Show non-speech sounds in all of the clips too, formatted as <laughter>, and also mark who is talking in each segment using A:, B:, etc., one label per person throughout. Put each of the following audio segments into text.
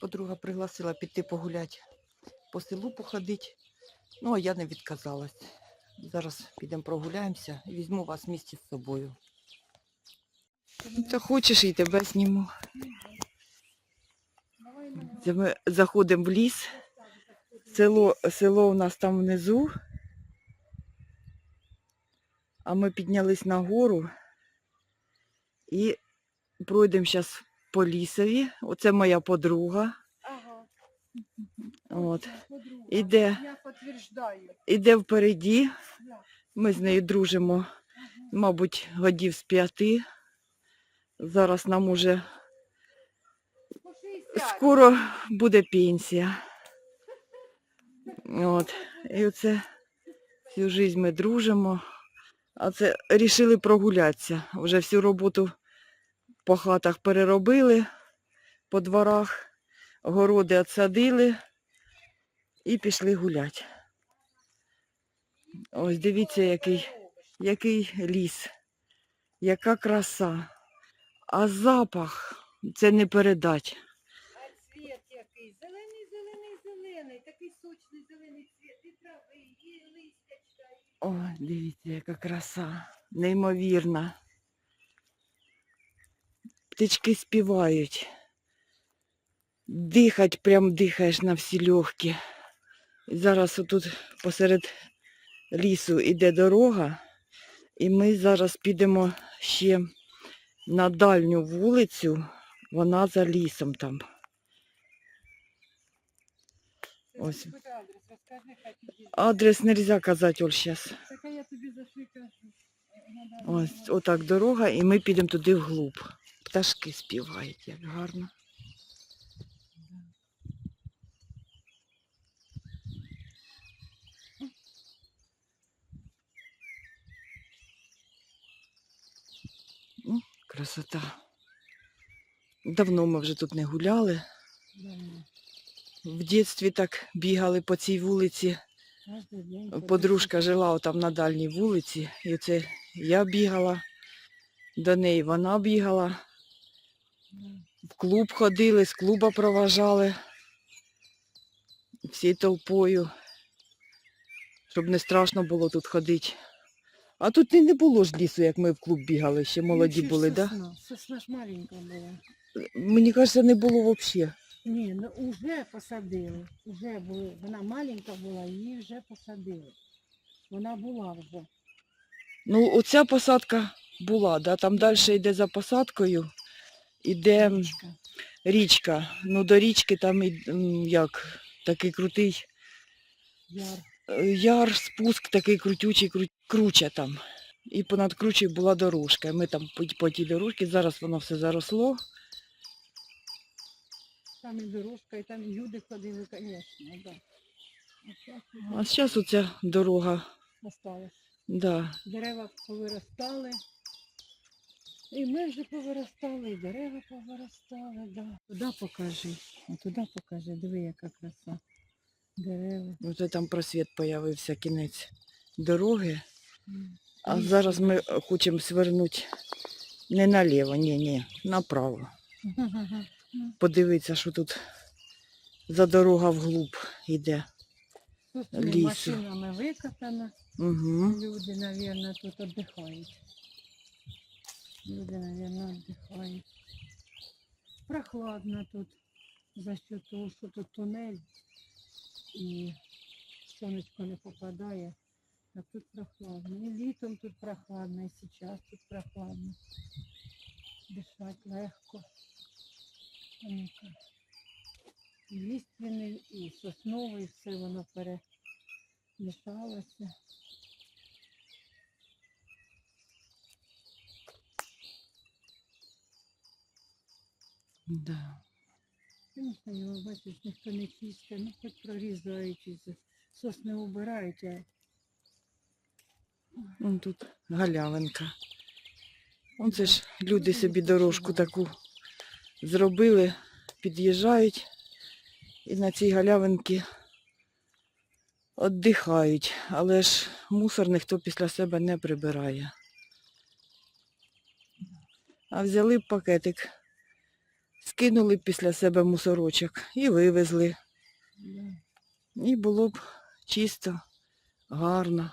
A: Подруга пригласила піти погуляти, по селу походити. Ну, а я не відказалась. Зараз підемо прогуляємося і візьму вас в місті з собою. Та хочеш і тебе зніму. Ми заходимо в ліс. Село, село у нас там внизу. А ми піднялись на гору і пройдемо зараз по лісові. Оце моя подруга.
B: Ага.
A: От.
B: Подруга.
A: Іде,
B: Я підтверджую.
A: іде впереді. Ми з нею дружимо, мабуть, годів з п'яти. Зараз нам уже скоро буде пенсія. От. І оце всю життя ми дружимо. А це рішили прогулятися. Вже всю роботу по хатах переробили, по дворах, городи відсадили і пішли гуляти. Ось дивіться, який, який ліс, яка краса. А запах це не передать.
B: А цвіт який? Зелений, зелений, зелений. Такий сочний зелений цвіт. І трави, і листячка. і-
A: Ой, дивіться, яка краса. Неймовірна. Птички співають. Дихать, прям дихаєш на всі легкі. Зараз отут посеред лісу йде дорога, і ми зараз підемо ще на дальню вулицю, вона за лісом там. Ось.
B: адрес, розкажи, хай підійде.
A: Адрес не можна казати, Оль, зараз. Ось отак дорога, і ми підемо туди вглуб. Пташки співають, як гарно. Красота. Давно ми вже тут не гуляли. В дитинстві так бігали по цій вулиці. Подружка жила там на дальній вулиці, і оце я бігала до неї, вона бігала. Клуб ходили, з клуба проважали всією толпою, щоб не страшно було тут ходити. А тут і не було ж лісу, як ми в клуб бігали, ще молоді були, так? Да?
B: сосна. Ж маленька була.
A: Мені кажеться, не було взагалі.
B: Ні, ну вже посадили. Уже були. Вона маленька була, її вже посадили. Вона була вже.
A: Ну, оця посадка була, да? там далі йде за посадкою, іде
B: Річка.
A: річка. Ну, до річки там і, як, такий крутий
B: Яр.
A: Е, яр, спуск такий крутючий, кру... круче там. І понад кручею була дорожка. Ми там по, тій дорожці, зараз воно все заросло.
B: Там і дорожка, і там і люди ходили, звісно, да. А зараз
A: оця дорога,
B: осталось.
A: да.
B: Дерева повиростали. І ми вже повиростали, і дерева повиростали, да. Туди покажи. А туди покажи, диви, яка краса. Дерева.
A: Оце там просвіт появився, кінець дороги. А зараз ми хочемо свернути не наліво, ні, ні, направо. Подивитися, що тут за дорога вглуб йде.
B: Тут
A: Лісу.
B: машинами викатано.
A: Угу.
B: Люди, мабуть, тут віддихають. Люди, мабуть, віддихають. Прохладно тут, за що того, що тут тунель і сонечко не попадає. А тут прохладно. І літом тут прохладно, і зараз тут прохладно. Дишати легко. Ліственний, і сосновий, все воно перемішалося.
A: Да.
B: Звісно, його бачиш, ніхто не чистить, ну хоч прорізають, сосни убирають, а
A: Вон тут галявинка. Оце ж люди собі дорожку таку зробили, під'їжджають і на цій галявинці віддихають. Але ж мусор ніхто після себе не прибирає. А взяли пакетик скинули після себе мусорочок і вивезли. І було б чисто, гарно.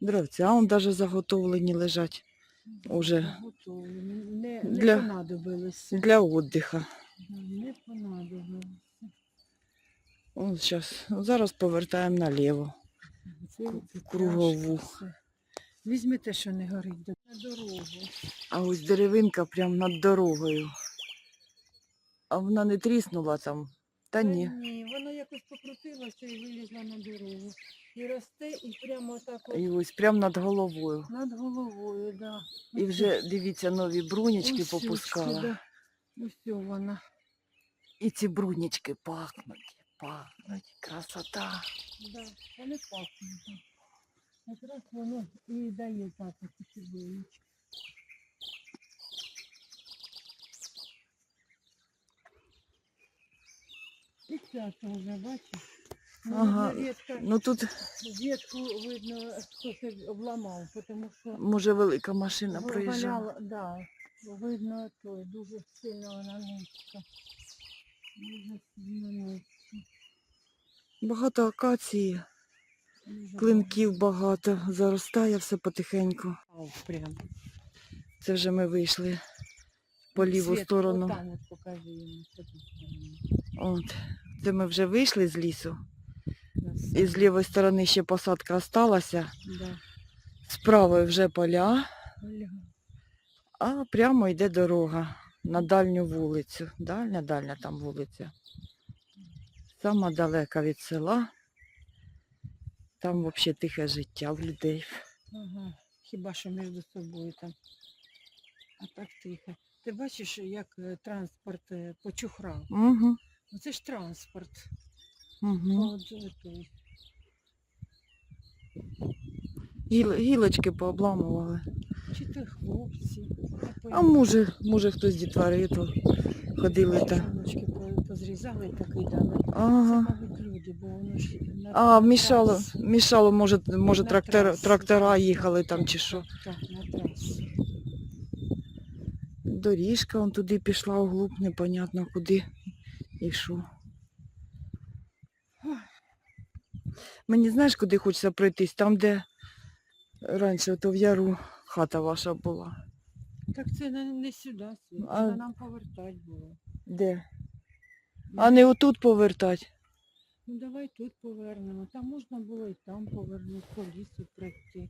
A: Дровця он даже заготовлені лежать Уже.
B: Не, не
A: Для-
B: понадобилося.
A: для віддиха.
B: Не понадобилося.
A: О, щас, зараз повертаємо наліво.
B: Це,
A: кругову.
B: Візьми те, що не горить, дорогу.
A: А ось деревинка прямо над дорогою. А вона не тріснула там. Та ні.
B: Ні, вона якось покрутилася і вилізла на дорогу. І росте, і прямо так от
A: І ось прямо над головою.
B: над головою, да.
A: І вже, дивіться, нові брунячки
B: Ось
A: попускала.
B: сюди. Ось вона.
A: І ці брунячки пахнуть, пахнуть. Красота.
B: Да, вони пахнуть. Якраз воно і дає запах ці вулички. І ця вже, бачиш? Ну,
A: Ага.
B: видно,
A: Ну тут,
B: ветку видно, хтось обламав, тому що
A: може, велика машина проїжджала.
B: валяла, да, видно, то дуже сильно вона низька. Дуже сильно низька.
A: Багато акації, клинків багато, заростає все потихеньку. Це вже ми вийшли по ліву сторону.
B: от.
A: Це ми вже вийшли з лісу. І з лівої сторони ще посадка осталася. З правої вже поля, а прямо йде дорога на дальню вулицю. Дальня, дальня там вулиця. Сама далека від села. Там взагалі тихе життя в людей.
B: Ага. Хіба що між собою там. А так тихо. Ти бачиш, як е, транспорт е, почухрав?
A: Угу.
B: Ну, Це ж транспорт.
A: Угу. Гілочки пообламували.
B: Чи то хлопці.
A: А може, може хтось дітвори то ходили та.
B: Позрізали і покидали. Це, мабуть, люди, бо воно ж на
A: А, мішало,
B: трасу.
A: мішало, може, може
B: На
A: трактор, трактора їхали там чи що.
B: Так, так, на трасу.
A: Доріжка он туди пішла вглуб, непонятно куди і що. Мені знаєш, куди хочеться пройтись? Там, де раніше то в яру хата ваша була.
B: Так це не, не сюди, Світ,
A: А-
B: це нам повертати було.
A: Де? А не отут повертати.
B: Ну давай тут повернемо. Там можна було і там повернути, по лісу пройти.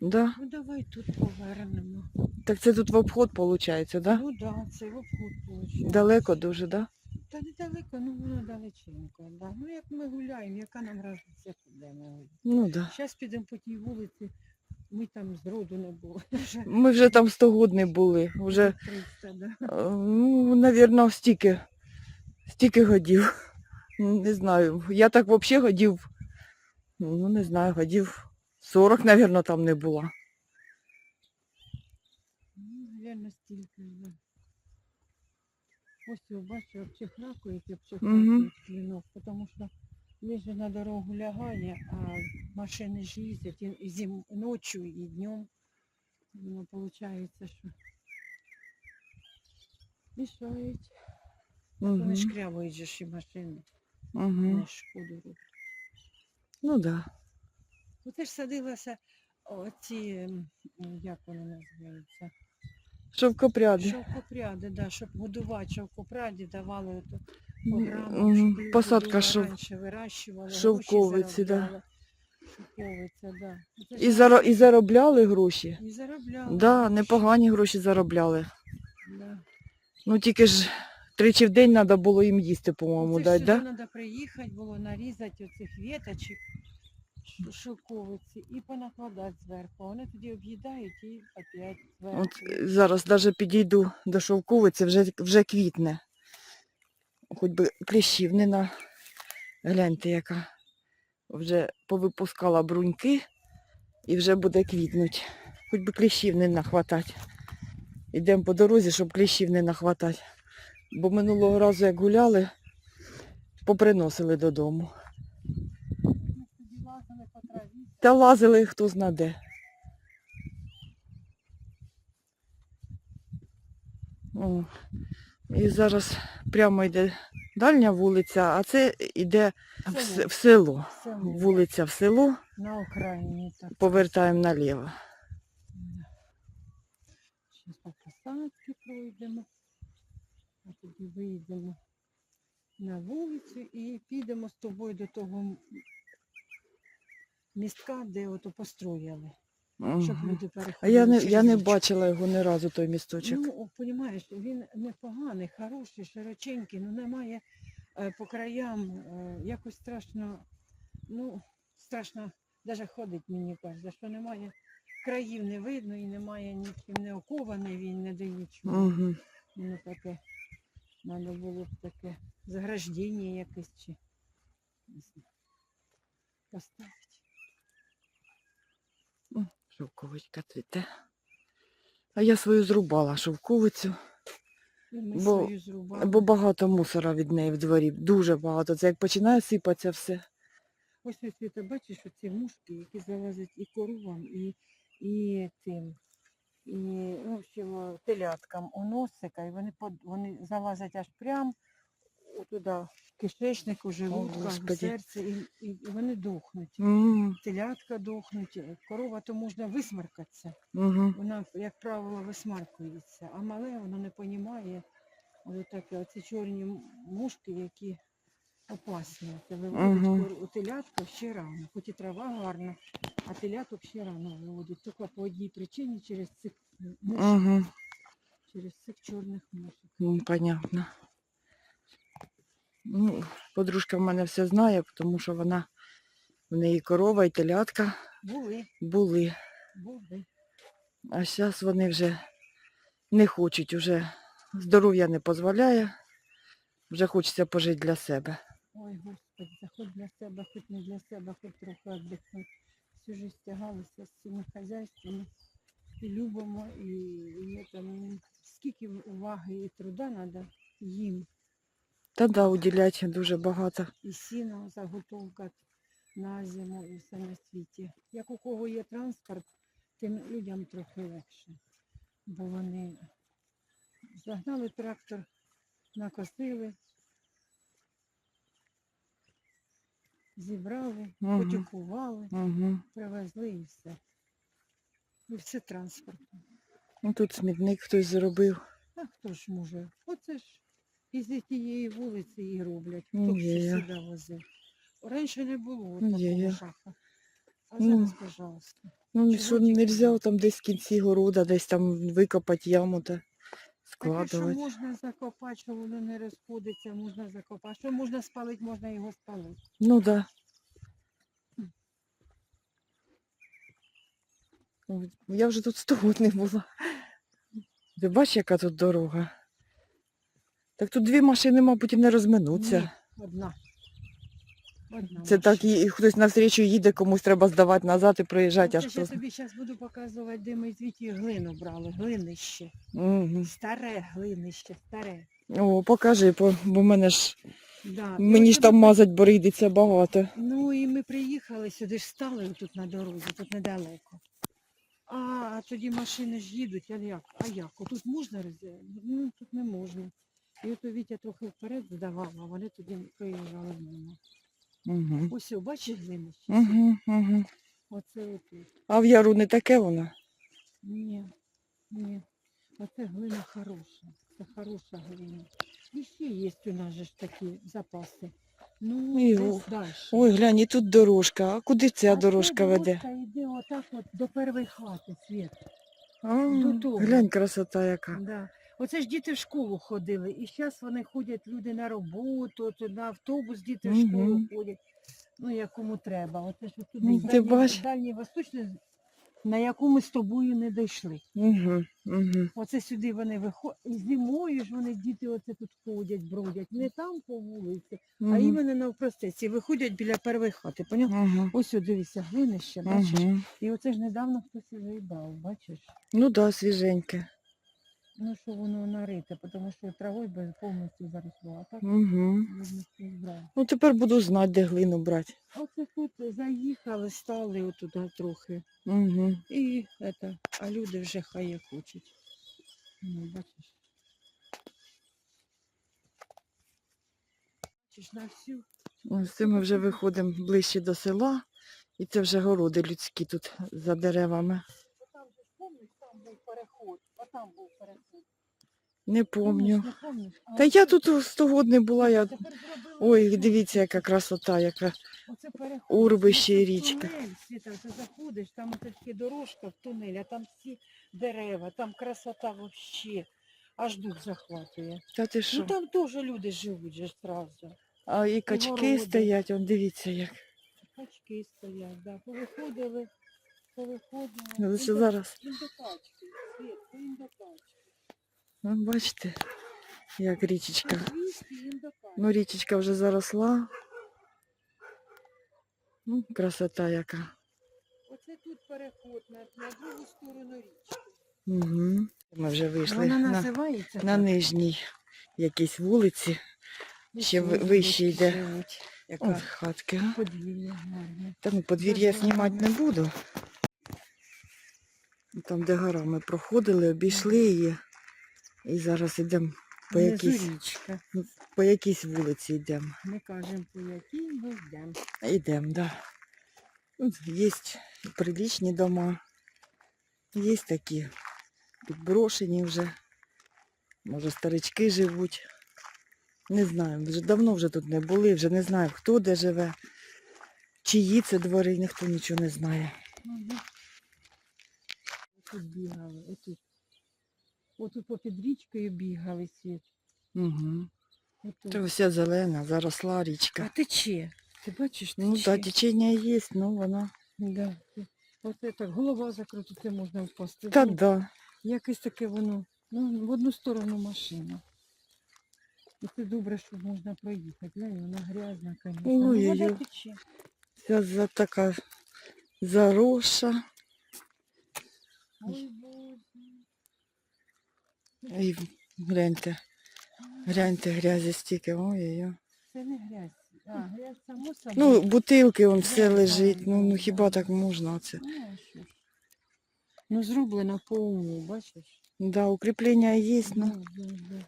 A: Да?
B: Ну давай тут повернемо.
A: Так це тут в обход виходить, да?
B: Ну так, да, це в обход виходить.
A: Далеко дуже, да?
B: Та недалеко, ну воно далеченько. Да. Ну як ми гуляємо, яка нам разниця, куди ми гуляємо.
A: Ну да.
B: Зараз підемо по тій вулиці, ми там зроду не були. <laughs>
A: Ми вже там стогодні були. Вже,
B: 300, да.
A: е, ну, навірно, стільки. Стільки годів. Не знаю. Я так взагалі годів, ну не знаю, годів 40, навірно, там не була.
B: Ну, наверное, стільки. Да. Ось я бачу, обчихракують, обчихракують клинок, тому що він же на дорогу лягає, а машини ж їздять і, зим, ночью, і днем. Ну, виходить, що мішають. Вони
A: Угу.
B: шкрябають же ж і машини,
A: Угу.
B: вони шкоду роблять.
A: Ну так. Да.
B: Оце ж садилася оці, як вони називаються,
A: Шовкопряди.
B: шовкопряди, да, щоб годувати шовкопряді, давали ото
A: Посадка шов... шовковиці, да.
B: Шовковиця, да.
A: І,
B: раніше
A: і заробляли гроші.
B: І заробляли.
A: Да, непогані гроші заробляли.
B: Да.
A: Ну тільки ж тричі в день треба було їм їсти, по-моєму, дати, да?
B: треба приїхати, було нарізати оцих веточок, ш- шовковиці і понакладати зверху. Вони тоді об'їдають і опять зверху.
A: От зараз навіть підійду до шовковиці, вже, вже квітне. Хоч би кліщів. Гляньте, яка вже повипускала бруньки і вже буде квітнуть. Хоч би кліщів не нахватати. Йдемо по дорозі, щоб кліщів не нахватати. Бо минулого разу, як гуляли, поприносили додому. Та лазили хто зна де. О. І зараз прямо йде дальня вулиця, а це йде в, в село. Вулиця в село,
B: На окраїні
A: повертаємо наліво.
B: Зараз по посадки пройдемо, а тоді вийдемо на вулицю і підемо з тобою до того містка, де ото построїли, щоб
A: Мгм.
B: люди
A: А я не,
B: через
A: я не
B: річку.
A: бачила його ні разу, той місточок.
B: Ну, розумієш, він непоганий, хороший, широченький, ну немає е, по краям е, якось страшно, ну, страшно навіть ходить, мені кажеться, що немає країв не видно і немає нічим не окований, він не дає нічого.
A: Угу.
B: Ну таке, треба було б таке заграждення якесь чи не знаю, поставити.
A: Шовковичка цвіте. А я свою зрубала шовковицю, Бо- бо багато мусора від неї в дворі. Дуже багато. Це як починає сипатися все.
B: Ось ось ти бачиш оці мушки, які залазять і коровам, і, і тим, і ну, общем, теляткам у носика, і вони, вони залазять аж прям туди, кишечник, у желудка, в
A: Господи.
B: серце, і, і, вони дохнуть.
A: М,
B: Телятка дохнуть, е, корова то можна висмаркатися.
A: Мгм.
B: Вона, як правило, висмаркується, а мале воно не розуміє. Ось оці чорні мушки, які опасні. Це виводить
A: Мгм.
B: у телятку ще рано. Хоч і трава гарна, а теляток ще рано виводять. Тільки по одній причині через цих мушок,
A: Мгм.
B: через цих чорних мушок.
A: Ну, понятно. Ну, подружка в мене все знає, тому що вона в неї корова і телятка
B: Були,
A: були.
B: були.
A: А зараз вони вже не хочуть, вже здоров'я не дозволяє. Вже хочеться пожити для себе.
B: Ой, Господи, хоч для себе, хоч не для себе, хоч трохи віддихнути. Всю життя тягалися з цими хазяйствами. І любимо, і, і там, скільки уваги і труда треба їм.
A: Та да, уділять дуже багато.
B: І сіно заготовка на зиму і все на світі. Як у кого є транспорт, тим людям трохи легше. Бо вони загнали трактор, накосили, зібрали,
A: Мгм.
B: потюкували,
A: Угу.
B: привезли і все. І все транспортно.
A: Ну, тут смітник хтось зробив.
B: А хто ж може? Оце ж із тієї вулиці і роблять. Хто
A: Ну, є.
B: ще сюди возив. Раніше не було такого
A: є.
B: шаха. А
A: Ну,
B: зараз, пожалуйста.
A: Ну, що
B: тільки
A: не взяв там десь в кінці города, десь там викопати яму та
B: Таке, що
A: складувати.
B: можна закопати, що воно не розходиться, можна закопати. Що можна спалити, можна його спалити.
A: Ну да. Ой, Я вже тут сто не була. Ти бачиш, яка тут дорога? Так тут дві машини, мабуть, і не розминуться.
B: Ні, одна. Одна
A: Це так і, і хтось навстрічу їде, комусь треба здавати назад і проїжджати
B: Ну,
A: аж
B: я
A: просто.
B: тобі зараз буду показувати, де ми звідти глину брали. Глинище.
A: Мгм.
B: Старе глинище, старе.
A: О, покажи, бо, бо мене ж
B: Да. і
A: мені ж
B: оце
A: там
B: ми-
A: мазать боридиться багато.
B: Ну і ми приїхали сюди ж стали тут на дорозі, тут недалеко. А тоді машини ж їдуть, а як? А як? Тут можна роз- Ну тут не можна. І от Вітя трохи вперед здавав, а вони тоді проїжджали мимо.
A: Угу.
B: Ось, бачиш глинище?
A: Угу, угу.
B: Оце отут.
A: А в яру не таке воно.
B: Ні, ні. Оце глина хороша. Це хороша глина. І ще є у нас же ж такі запаси. Ну,
A: І
B: десь далі.
A: Ой, глянь, і тут дорожка. А куди ця
B: А це
A: дорожка веде?
B: дорожка йде отак от до першої хати, Світ.
A: А,
B: Додому.
A: глянь, красота яка.
B: Да. Оце ж діти в школу ходили, і зараз вони ходять, люди на роботу, на автобус діти в школу
A: Мгм.
B: ходять. Ну, якому треба. Оце ж тут
A: Ну, ти
B: дальній,
A: бач.
B: дальній Восточний, на яку ми з тобою не дійшли.
A: Угу, угу.
B: Оце сюди вони виходять. І зимою ж вони діти оце тут ходять, бродять. Не там по вулиці, а іменно навпростеці. Виходять біля першої хати. Поняв?
A: Угу.
B: Ось о, дивися, глинище, бачиш?
A: Угу.
B: І оце ж недавно хтось і вибрав, бачиш?
A: Ну да, свіженьке.
B: Ну, що воно нарите, тому що травою повністю заросло. а так
A: Угу. Ну тепер буду знати, де глину брати.
B: Оце тут заїхали, стали отуди трохи.
A: Угу.
B: І это, а люди вже хай як хочуть. Ну, бачиш. Бачиш на всю.
A: Ось ну, це ми вже виходимо ближче до села, і це вже городи людські тут за деревами
B: там був переход.
A: Не помню.
B: Не?
A: Та я тут 100 год не була, я. Ой, дивіться, яка красота, яка.
B: Оце переход.
A: урвище і річка.
B: Тунель, Світа, ти заходиш, там оце таки дорожка в тунель, а там всі дерева, там красота вообще. Аж дух захватує.
A: Та ти
B: Ну
A: що?
B: там теж люди живуть же ж зразу.
A: А і качки
B: городи.
A: стоять, он дивіться як.
B: Качки стоять, да. Повиходили, повиходили.
A: Ну, це зараз.
B: їм до качки,
A: Ну, бачите, як річечка. Ну, річечка вже заросла. Ну, красота яка.
B: Оце тут переход на, на другу сторону річки.
A: Угу. Ми вже вийшли
B: Вона
A: на,
B: називається
A: на
B: так?
A: нижній якійсь вулиці. ще ви- вище йде. От
B: Яка
A: хатки.
B: подвір'я гарне.
A: Та ну, подвір'я я знімати не буду. Там, де гора ми проходили, обійшли її. І зараз йдемо по якійсь,
B: річка.
A: по якійсь вулиці йдемо.
B: Ми кажемо, по якій ми йдемо.
A: Йдемо, да. Тут є приличні дома. Є такі підброшені вже. Може старички живуть. Не знаю, вже давно вже тут не були, вже не знаю, хто де живе. Чиї це двори, ніхто нічого не знає.
B: Тут бігали, отут. Отут попід річкою бігали світ.
A: Угу.
B: Отут.
A: Це вся зелена, заросла річка.
B: А тече. Ти бачиш, тече?
A: Ну так, течення є, ну вона.
B: Да. Оце так, голова закрутити можна впасти.
A: Та
B: Ну,
A: да.
B: Якесь таке воно. Ну, в одну сторону машина. І це добре, що можна проїхати. Глянь, вона грязна, звісно. Ну, вода
A: Ой-ой-ой.
B: тече.
A: Вся за така зароша. І гляньте, гляньте, грязі стільки. Ой-ой-ой.
B: Це не грязь. А, грязь само собою.
A: Ну, бутилки вон все лежить. Ну, ну хіба так можна оце?
B: Ну, а що ж. Ну, зроблено по уму, бачиш?
A: Да, укріплення є, ну.
B: Да, да, да.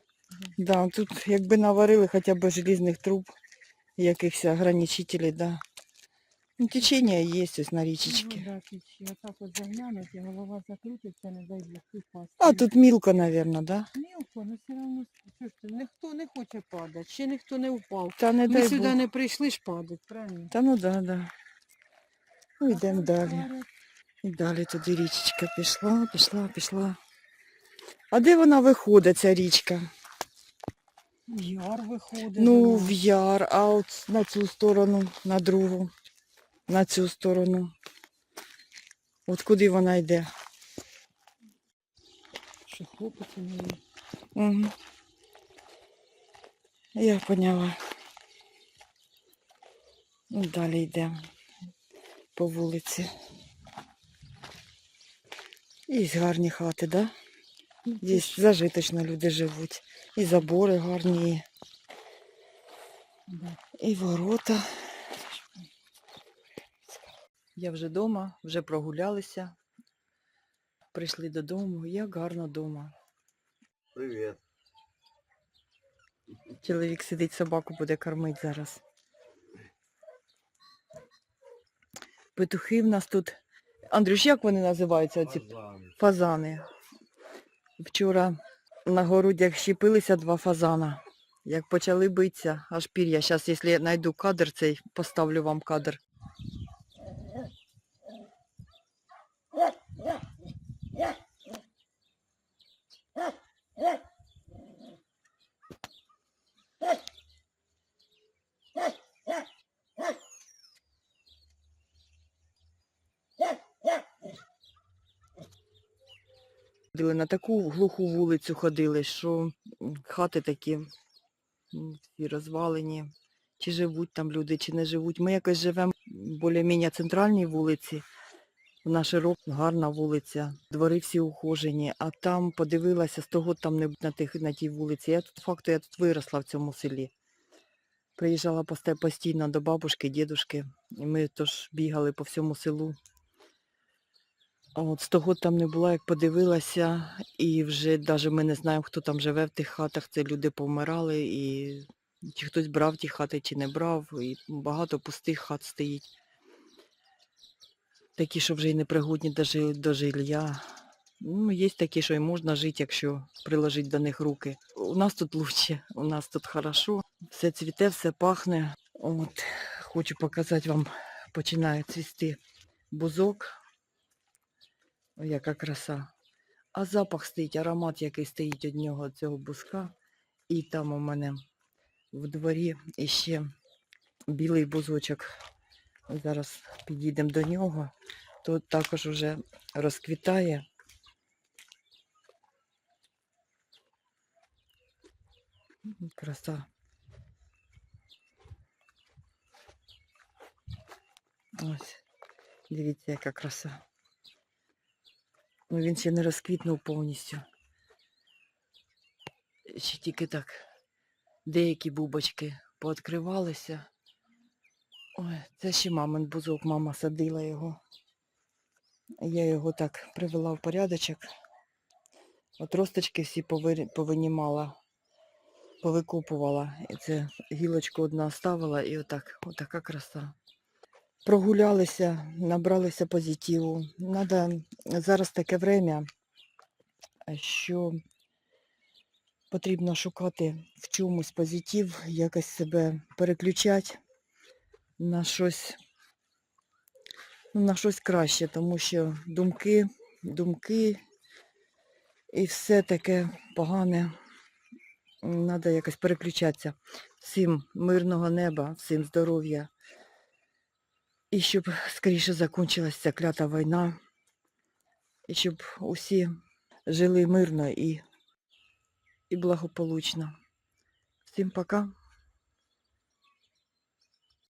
A: Да, тут якби наварили хоча б желізних труб, якихось ограничителей, да. Ну, течення є ось на.
B: Ну, да, голова не дай Бог, впасти.
A: А тут мілко, мабуть, да?
B: Мілко, ну все що ж ніхто не хоче падати, ще ніхто не впав.
A: Та не
B: Ми
A: дай
B: сюди
A: Бог.
B: не прийшли ж падати, правильно?
A: Та ну да, да. Ну,
B: А
A: йдемо далі. І далі туди річечка пішла, пішла, пішла. А де вона виходить, ця річка?
B: Яр виходить.
A: Ну, в яр, а от на цю сторону, на другу, на цю сторону. От куди вона йде?
B: Що хлопець неї.
A: Угу. Я поняла. Ну, Далі йдемо по вулиці. Є гарні хати, да? Є зажиточно люди живуть. І забори гарні, і ворота. Я вже вдома, вже прогулялися. Прийшли додому. Як гарно вдома.
C: Привет.
A: Чоловік сидить, собаку буде кормити зараз. Петухи в нас тут. Андрюш, як вони називаються? Оці
C: Фазан.
A: фазани. Вчора на городях щепилися два фазана. Як почали битися, аж пір'я. Зараз, якщо я знайду кадр цей, поставлю вам кадр. На таку глуху вулицю ходили, що хати такі всі розвалені. Чи живуть там люди, чи не живуть. Ми якось живемо в більш-менш центральній вулиці. Вона широка, гарна вулиця, двори всі ухожені, а там подивилася, з того там на, тих, на тій вулиці. Я тут факту, я тут виросла в цьому селі. Приїжджала постійно до бабушки, дідушки, і ми тож бігали по всьому селу. От з того там не була, як подивилася, і вже навіть ми не знаємо, хто там живе в тих хатах. Це люди повмирали і чи хтось брав ті хати, чи не брав, і багато пустих хат стоїть. Такі, що вже й непригодні до, до жилья. Ну, є такі, що і можна жити, якщо приложити до них руки. У нас тут лучше, у нас тут хорошо. Все цвіте, все пахне. От, хочу показати вам, починає цвісти бузок. Ой, яка краса. А запах стоїть, аромат, який стоїть від нього, цього бузка. І там у мене в дворі іще білий бузочок. Зараз підійдемо до нього. Тут також уже розквітає. Краса. Ось. Дивіться, яка краса. Ну він ще не розквітнув повністю. Ще тільки так деякі бубочки пооткривалися. Ой, це ще мамин бузок, мама садила його. Я його так привела в порядочок. От росточки всі повинімала, повикопувала. І це гілочку одну оставила і отак, отака краса. Прогулялися, набралися позитиву. Надо зараз таке время, що потрібно шукати в чомусь позитив, якось себе переключати на щось, ну, на щось краще, тому що думки, думки і все таке погане. Треба якось переключатися. Всім мирного неба, всім здоров'я. І щоб скоріше закінчилася ця клята війна. І щоб усі жили мирно і, і благополучно. Всім пока.